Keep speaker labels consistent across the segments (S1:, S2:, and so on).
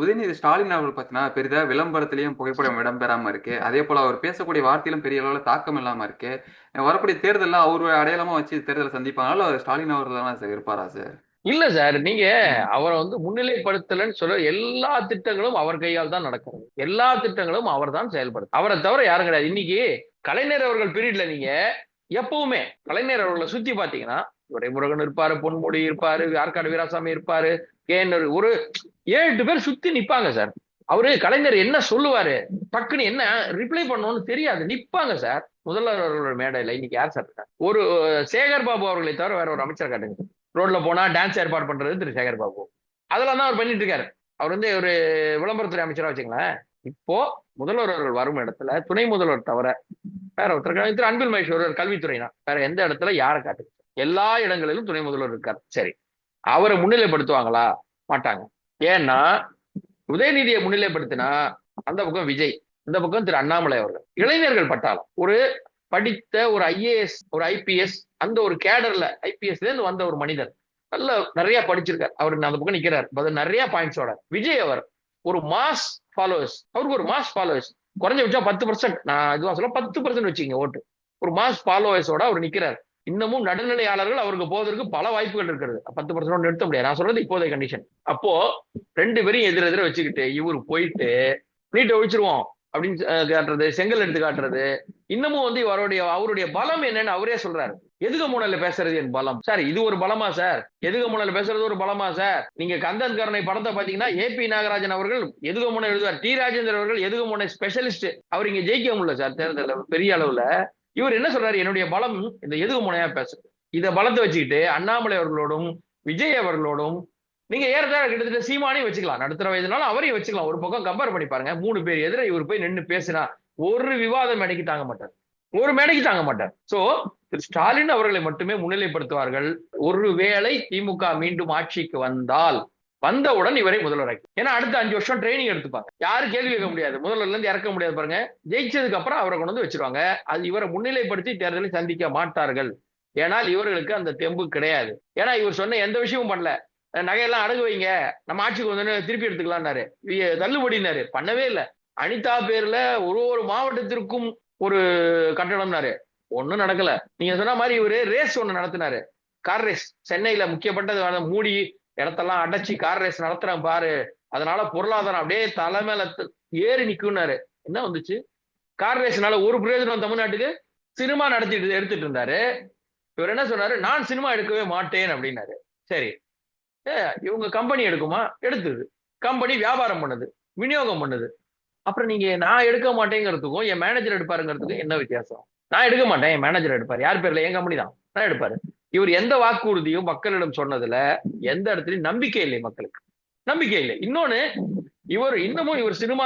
S1: உதயநிதி ஸ்டாலின் அவர்கள் பார்த்தீங்கன்னா பெரிதா விளம்பரத்திலையும் புகைப்படம் இடம்பெறாம இருக்கு. அதே போல அவர் பேசக்கூடிய வார்த்தையிலும் பெரிய அளவுல தாக்கம் இல்லாம இருக்கு. வரக்கூடிய தேர்தலில் அவர் அடையாளமா வச்சு தேர்தலை சந்திப்பாங்களா அவர் ஸ்டாலின் அவர்கள் தான் சார் இருப்பாரா சார்?
S2: இல்ல சார் நீங்க அவரை வந்து முன்னிலைப்படுத்தலன்னு சொல்ல எல்லா திட்டங்களும் அவர் கையால் தான் நடக்கும். எல்லா திட்டங்களும் அவர் தான் செயல்படுத்தும். அவரை தவிர யாரும் கிடையாது. இன்னைக்கு கலைஞர் அவர்கள் பீரியட்ல நீங்க எப்பவுமே கலைஞர் அவர்களை சுத்தி பாத்தீங்கன்னா துரைமுருகன் இருப்பாரு பொன்முடி இருப்பாரு ஆற்காடு வீராசாமி இருப்பாரு. கேன் ஒரு ஏழு எட்டு பேர் சுத்தி நிப்பாங்க சார். அவரு கலைஞர் என்ன சொல்லுவாரு? டக்குன்னு என்ன ரிப்ளை பண்ணணும்னு தெரியாது. நிப்பாங்க சார். முதல்வர் அவர்களோட மேடையில இன்னைக்கு யார் சார் ஒரு சேகர் பாபு அவர்களை தவிர வேற ஒரு அமைச்சர் காட்டுங்க. ரோட்ல போனா டான்ஸ் ஏற்பாடு பண்றது திரு சேகர் பாபு. அதெல்லாம் தான் அவர் பண்ணிட்டு இருக்காரு. அவர் வந்து ஒரு விளம்பரத்துறை அமைச்சரா வச்சுங்களேன். இப்போ முதல்வர் அவர்கள் வரும் இடத்துல துணை முதல்வர் தவிர வேற ஒருத்தர் திரு அன்பில் மகேஷ் ஒருவர் கல்வித்துறைனா. வேற எந்த இடத்துல யாரை காட்டுங்க? எல்லா இடங்களிலும் துணை முதல்வர் இருக்கார். சரி. அவரை முன்னிலைப்படுத்துவாங்களா? மாட்டாங்க. ஏன்னா உதயநிதியை முன்னிலைப்படுத்தினா அந்த பக்கம் விஜய் இந்த பக்கம் திரு அண்ணாமலை அவர்கள். இளைஞர்கள் பட்டாளம். ஒரு படித்த ஒரு ஐஏஎஸ் ஒரு ஐபிஎஸ் அந்த ஒரு கேடர்ல ஐபிஎஸ்ல இருந்து வந்த ஒரு மனிதர். நல்ல நிறைய படிச்சிருக்கார். அவர் அந்த பக்கம் நிக்கிறார். பதில் நிறைய பாயிண்ட்ஸோட விஜய் அவர் ஒரு மாஸ் ஃபாலோவர்ஸ் அவருக்கு ஒரு மாஸ் ஃபாலோவர்ஸ் குறைஞ்சபட்சம் பத்து பர்சன்ட் நான் இதுவா சொல்ல பத்து பர்சன்ட் வச்சுங்க ஓட்டு. ஒரு மாஸ் ஃபாலோவர்ஸோட அவர் நிக்கிறார். இன்னமும் நடுநிலையாளர்கள் அவருக்கு போவதற்கு பல வாய்ப்புகள் இருக்கிறது. பத்து பர்சன்ட் நிறுத்த முடியாது. நான் சொல்றது இப்போதைய கண்டிஷன் அப்போ ரெண்டு பேரையும் எதிர எதிர வச்சுக்கிட்டு இவர் போயிட்டு நீட்டை ஒழிச்சிருவோம் அப்படின்னு காட்டுறது செங்கல் எடுத்து காட்டுறது. இன்னமும் வந்து அவருடைய அவருடைய பலம் என்னன்னு அவரே சொல்றாரு. எதுக மூணல பேசுறது என் பலம்? சார் இது ஒரு பலமா சார்? எதுக மூணல பேசுறது ஒரு பலமா சார்? நீங்க கந்தன் கருணை படத்தை பாத்தீங்கன்னா ஏபி நாகராஜன் அவர்கள் எதுக முனை எழுதுவார். டி ராஜேந்திரன் அவர்கள் எதுக முனை ஸ்பெஷலிஸ்ட் அவர் இங்க ஜெயிக்க முடியல சார் தேர்தலில். பெரிய அளவுல. இவர் என்ன சொல்றாரு? என்னுடைய பலம் இந்த எதுக முனையா பேசுறது? இதை பலத்தை வச்சுக்கிட்டு அண்ணாமலை அவர்களோடும் விஜய் அவர்களோடும் நீங்க ஏறத்தாழ கிட்டத்தட்ட சீமானையும் வச்சுக்கலாம். நடுத்தர வயதுனாலும் அவரையும் வச்சுக்கலாம். ஒரு பக்கம் கம்பேர் பண்ணி பாருங்க. மூணு பேர் எதிர இவர் போய் நின்று பேசினா ஒரு விவாதம் மேடைக்கு தாங்க மாட்டார். ஒரு மேடைக்கு தாங்க மாட்டார். சோ திரு ஸ்டாலின் அவர்களை மட்டுமே முன்னிலைப்படுத்துவார்கள். ஒருவேளை திமுக மீண்டும் ஆட்சிக்கு வந்தால் வந்தவுடன் இவரை முதல்வராக்கி. ஏன்னா அடுத்த அஞ்சு வருஷம் ட்ரைனிங் எடுத்துப்பாங்க. யாரும் கேள்வி கேட்க முடியாது. முதல்வர்ல இருந்து இறக்க முடியாது பாருங்க. ஜெயிச்சதுக்கு அப்புறம் அவரை கொண்டு வந்து வச்சிருவாங்க. அது இவரை முன்னிலைப்படுத்தி தேர்தலை சந்திக்க மாட்டார்கள். ஏனால் இவர்களுக்கு அந்த தெம்பு கிடையாது. ஏன்னா இவர் சொன்ன எந்த விஷயமும் பண்ணல. நகையெல்லாம் அடகு வைங்க. நம்ம ஆட்சிக்கு வந்தோடனே திருப்பி எடுத்துக்கலாம்னாரு. தள்ளுபடினாரு பண்ணவே இல்லை. அனிதா பேர்ல ஒரு ஒரு மாவட்டத்திற்கும் ஒரு கட்டணம்னாரு ஒன்றும் நடக்கல. நீங்க சொன்ன மாதிரி இவரு ரேஸ் ஒன்று நடத்தினாரு. கார் ரேஸ் சென்னையில முக்கியப்பட்டது மூடி இடத்தெல்லாம் அடைச்சி கார் ரேஸ் நடத்துறேன் பாரு. அதனால பொருளாதாரம் அப்படியே தலை ஏறி நிக்கும்னாரு. என்ன வந்துச்சு? கார் ரேஸ்னால ஒரு பிரயோஜனம் தமிழ்நாட்டுக்கு? சினிமா நடத்திட்டு எடுத்துட்டு இருந்தாரு. இவர் என்ன சொன்னாரு? நான் சினிமா எடுக்கவே மாட்டேன் அப்படின்னாரு. சரி. ஏ இவங்க கம்பெனி எடுக்குமா? எடுத்தது. கம்பெனி வியாபாரம் பண்ணுது. விநியோகம் பண்ணுது. அப்புறம் நீங்க நான் எடுக்க மாட்டேங்கிறதுக்கும் என் மேனேஜர் எடுப்பாருங்கிறதுக்கும் என்ன வித்தியாசம்? நான் எடுக்க மாட்டேன். என் மேனேஜர் எடுப்பாரு. யார் பேர்ல? என் கம்பெனி தான். நான் எடுப்பாரு. இவர் எந்த வாக்குறுதியும் மக்களிடம் சொன்னதுல எந்த இடத்துலயும் நம்பிக்கை இல்லை மக்களுக்கு. நம்பிக்கை இல்லை. இன்னொன்னு இவர் இன்னமும் இவர் சினிமா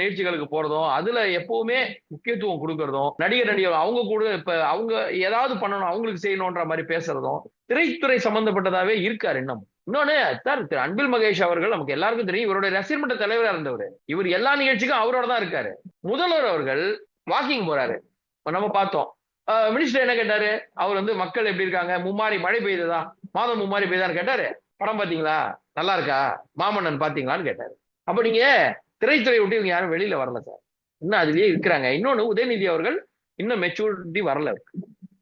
S2: நிகழ்ச்சிகளுக்கு போறதும் அதுல எப்பவுமே முக்கியத்துவம் கொடுக்கறதும் நடிகர் நடிகர் அவங்க கூட இப்ப அவங்க ஏதாவது பண்ணணும் அவங்களுக்கு செய்யணும்ன்ற மாதிரி பேசுறதும் திரைத்துறை சம்பந்தப்பட்டதாவே இருக்காரு இன்னும் இன்னொன்னு சார் திரு அன்பில் மகேஷ் அவர்கள் நமக்கு எல்லாருக்கும் தெரியும் இவருடைய ரசிகர் மன்ற தலைவரா இருந்தவர். இவர் எல்லா நிகழ்ச்சிக்கும் அவரோட தான் இருக்காரு. முதல்வர் அவர்கள் வாக்கிங் போறாரு. இப்ப நம்ம பார்த்தோம் மினிஸ்டர் என்ன கேட்டாரு? அவர் வந்து மக்கள் எப்படி இருக்காங்க? மும்மாரி மழை பெய்யுதா? மாதம் மும்மாரி பெய்யுதான்னு கேட்டாரு. படம் பாத்தீங்களா நல்லா இருக்கா? மாமன்னன் பாத்தீங்களான்னு கேட்டாரு. அப்ப நீங்க திரைத்துறை விட்டு இவங்க யாரும் வெளியில வரல சார். இன்னும் அதுலயே இருக்கிறாங்க. இன்னொன்னு உதயநிதி அவர்கள் இன்னும் மெச்சூரிட்டி வரல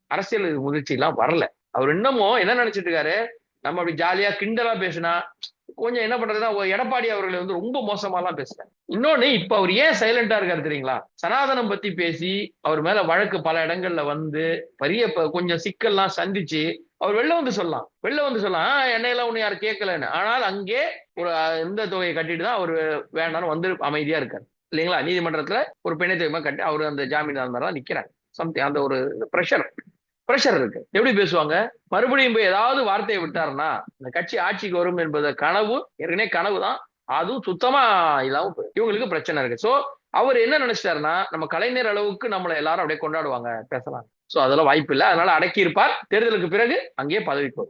S2: அரசியல் முதிர்ச்சி எல்லாம் வரல. அவர் இன்னமும் என்ன நினைச்சிட்டு இருக்காரு? நம்ம அப்படி ஜாலியா கிண்டலா பேசினா கொஞ்சம் என்ன பண்றதுன்னா எடப்பாடி அவர்களை வந்து ரொம்ப மோசமாலாம் பேசுறாரு. இன்னொன்னு இப்ப அவர் ஏன் சைலண்டா இருக்காரு தெரியுங்களா? சனாதனம் பத்தி பேசி அவர் மேல வழக்கு பல இடங்கள்ல வந்து பெரிய ப- கொஞ்சம் சிக்கல்லாம் சந்திச்சு அவர் வெளில வந்து சொல்லலாம். வெளில வந்து சொல்லலாம். என்னையெல்லாம் ஒண்ணு யாரும் கேட்கலன்னு. ஆனால் அங்கே ஒரு இந்த தொகையை கட்டிட்டு தான் அவர் வேண்டாம்னு வந்து அமைதியா இருக்காரு. இல்லைங்களா? நீதிமன்றத்துல ஒரு பிணை தொகைமா கட்டி அவர் அந்த ஜாமீன் அந்த மாதிரி தான் நிக்கிறாங்க சம்திங் அந்த ஒரு ப்ரெஷர் பிரஷர் இருக்கு. எப்படி பேசுவாங்க? மறுபடியும் போய் ஏதாவது வார்த்தையை விட்டாருன்னா இந்த கட்சி ஆட்சிக்கு வரும் என்பது கனவு ஏற்கனவே கனவு தான். அதுவும் சுத்தமா இல்லாம இவங்களுக்கு பிரச்சனை இருக்கு. சோ அவர் என்ன நினைச்சிட்டாருன்னா நம்ம கலைஞர் அளவுக்கு நம்மளை எல்லாரும் அப்படியே கொண்டாடுவாங்க பேசலாம். சோ அதெல்லாம் வாய்ப்பு இல்லை. அதனால அடக்கி இருப்பார் தேர்தலுக்கு பிறகு அங்கேயே பதவிக்கு